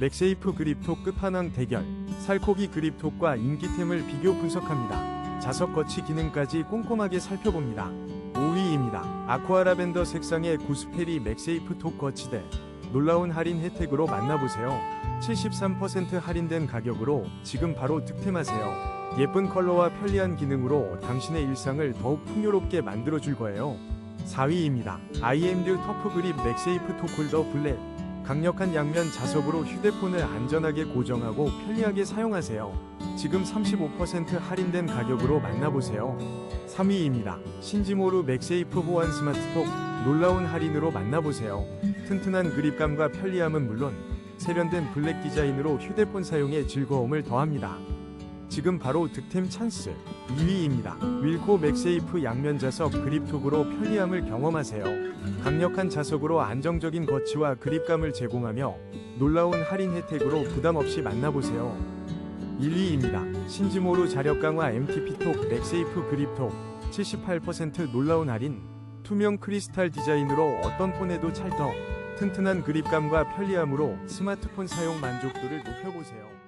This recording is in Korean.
맥세이프 그립톡 끝판왕 대결 살코기 그립톡과 인기템을 비교 분석합니다. 자석 거치 기능까지 꼼꼼하게 살펴봅니다. 5위입니다. 아쿠아 라벤더 색상의 구스페리 맥세이프 톡 거치대 놀라운 할인 혜택으로 만나보세요. 73% 할인된 가격으로 지금 바로 득템하세요. 예쁜 컬러와 편리한 기능으로 당신의 일상을 더욱 풍요롭게 만들어줄 거예요. 4위입니다. IMD 터프 그립 맥세이프 톡홀더 블랙 강력한 양면 자석으로 휴대폰을 안전하게 고정하고 편리하게 사용하세요. 지금 35% 할인된 가격으로 만나보세요. 3위입니다. 신지모루 맥세이프 호환 스마트톡 놀라운 할인으로 만나보세요. 튼튼한 그립감과 편리함은 물론 세련된 블랙 디자인으로 휴대폰 사용에 즐거움을 더합니다. 지금 바로 득템 찬스 2위입니다. 윌코 맥세이프 양면 자석 그립톡으로 편리함을 경험하세요. 강력한 자석으로 안정적인 거치와 그립감을 제공하며 놀라운 할인 혜택으로 부담 없이 만나보세요. 1위입니다. 신지모루 자력 강화 MTP톡 맥세이프 그립톡 78% 놀라운 할인 투명 크리스탈 디자인으로 어떤 폰에도 찰떡 튼튼한 그립감과 편리함으로 스마트폰 사용 만족도를 높여보세요.